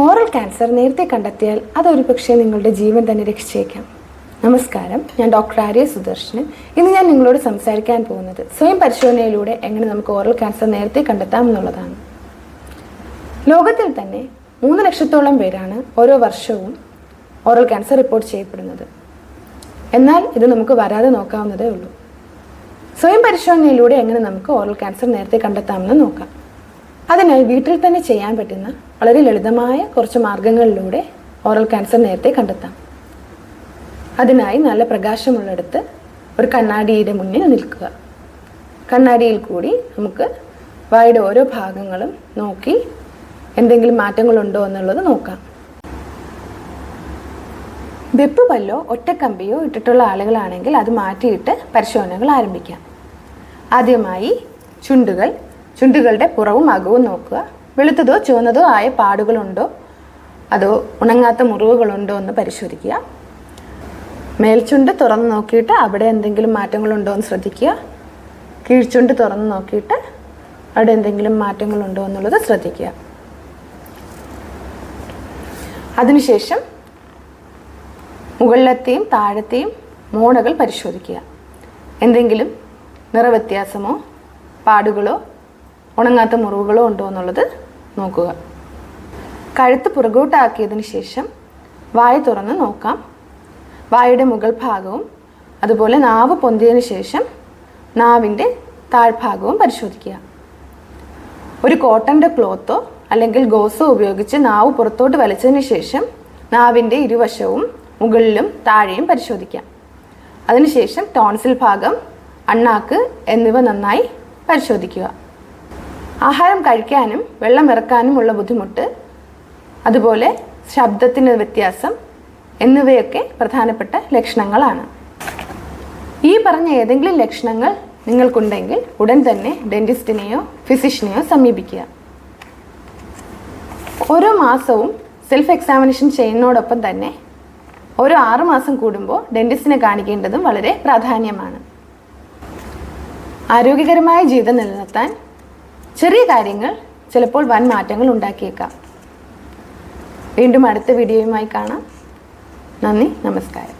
Oral cancer നേരത്തെ കണ്ടെത്തിയാൽ അതൊരു പക്ഷേ നിങ്ങളുടെ ജീവൻ തന്നെ രക്ഷിച്ചേക്കാം. നമസ്കാരം. ഞാൻ ഡോക്ടർ ആര്യ സുദർശന് ഇന്ന് ഞാൻ നിങ്ങളോട് സംസാരിക്കാൻ പോകുന്നത് സ്വയം പരിശോധനയിലൂടെ എങ്ങനെ നമുക്ക് ഓറൽ ക്യാൻസർ നേരത്തെ കണ്ടെത്താം എന്നുള്ളതാണ്. ലോകത്തിൽ തന്നെ മൂന്ന് ലക്ഷത്തോളം പേരാണ് ഓരോ വർഷവും ഓറൽ ക്യാൻസർ റിപ്പോർട്ട് ചെയ്യപ്പെടുന്നത്. എന്നാൽ ഇത് നമുക്ക് വരാതെ നോക്കാവുന്നതേ ഉള്ളൂ. സ്വയം പരിശോധനയിലൂടെ എങ്ങനെ നമുക്ക് ഓറൽ ക്യാൻസർ നേരത്തെ കണ്ടെത്താമെന്ന് നോക്കാം. അതിനായി വീട്ടിൽ തന്നെ ചെയ്യാൻ പറ്റുന്ന വളരെ ലളിതമായ കുറച്ച് മാർഗങ്ങളിലൂടെ ഓറൽ ക്യാൻസർ നേരത്തെ കണ്ടെത്താം. അതിനായി നല്ല പ്രകാശമുള്ളിടത്ത് ഒരു കണ്ണാടിയുടെ മുന്നിൽ നിൽക്കുക. കണ്ണാടിയിൽ കൂടി നമുക്ക് വായുടെ ഓരോ ഭാഗങ്ങളും നോക്കി എന്തെങ്കിലും മാറ്റങ്ങളുണ്ടോ എന്നുള്ളത് നോക്കാം. വെപ്പ് പല്ലോ ഒറ്റക്കമ്പിയോ ഇട്ടിട്ടുള്ള ആളുകളാണെങ്കിൽ അത് മാറ്റിയിട്ട് പരിശോധനകൾ ആരംഭിക്കാം. ആദ്യമായി ചുണ്ടുകൾ ചുണ്ടുകളുടെ പുറവും അകവും നോക്കുക. വെളുത്തതോ ചുവന്നതോ ആയ പാടുകളുണ്ടോ? അതോ ഉണങ്ങാത്ത മുറിവുകളുണ്ടോ എന്ന് പരിശോധിക്കുക. മേൽചുണ്ട് തുറന്ന് നോക്കിയിട്ട് അവിടെ എന്തെങ്കിലും മാറ്റങ്ങളുണ്ടോ എന്ന് ശ്രദ്ധിക്കുക. കീഴ്ചുണ്ട് തുറന്ന് നോക്കിയിട്ട് അവിടെ എന്തെങ്കിലും മാറ്റങ്ങളുണ്ടോ എന്നുള്ളത് ശ്രദ്ധിക്കുക. അതിനുശേഷം മുകളിലത്തെയും താഴത്തെയും മോണകൾ പരിശോധിക്കുക. എന്തെങ്കിലും നിറവ്യത്യാസമോ പാടുകളോ ഉണങ്ങാത്ത മുറിവുകളോ ഉണ്ടോ എന്നുള്ളത് നോക്കുക. കഴുത്ത് പുറകോട്ടാക്കിയതിന് ശേഷം വായ തുറന്ന് നോക്കാം. വായുടെ മുകൾ ഭാഗവും അതുപോലെ നാവ് പൊന്തിയതിന് ശേഷം നാവിന്റെ താഴ്ഭാഗവും പരിശോധിക്കുക. ഒരു കോട്ടന്റെ ക്ലോത്തോ അല്ലെങ്കിൽ ഗോസോ ഉപയോഗിച്ച് നാവ് പുറത്തോട്ട് വലിച്ചതിന് ശേഷം നാവിന്റെ ഇരുവശവും മുകളിലും താഴെയും പരിശോധിക്കാം. അതിനുശേഷം ടോൺസിൽ ഭാഗം അണ്ണാക്ക് എന്നിവ നന്നായി പരിശോധിക്കുക. ആഹാരം കഴിക്കാനും വെള്ളം ഇറക്കാനുമുള്ള ബുദ്ധിമുട്ട് അതുപോലെ ശബ്ദത്തിന് വ്യത്യാസം എന്നിവയൊക്കെ പ്രധാനപ്പെട്ട ലക്ഷണങ്ങളാണ്. ഈ പറഞ്ഞ ഏതെങ്കിലും ലക്ഷണങ്ങൾ നിങ്ങൾക്കുണ്ടെങ്കിൽ ഉടൻ തന്നെ ഡെന്റിസ്റ്റിനെയോ ഫിസിഷ്യനെയോ സമീപിക്കുക. ഓരോ മാസവും സെൽഫ് എക്സാമിനേഷൻ ചെയ്യുന്നതോടൊപ്പം തന്നെ ഓരോ ആറുമാസം കൂടുമ്പോൾ ഡെന്റിസ്റ്റിനെ കാണിക്കേണ്ടതും വളരെ പ്രാധാന്യമാണ്. ആരോഗ്യകരമായ ജീവിതം നിലനിർത്താൻ ചെറിയ കാര്യങ്ങൾ ചിലപ്പോൾ വൻ മാറ്റങ്ങൾ ഉണ്ടാക്കിയേക്കാം. വീണ്ടും അടുത്ത വീഡിയോയുമായി കാണാം. നന്ദി നമസ്കാരം.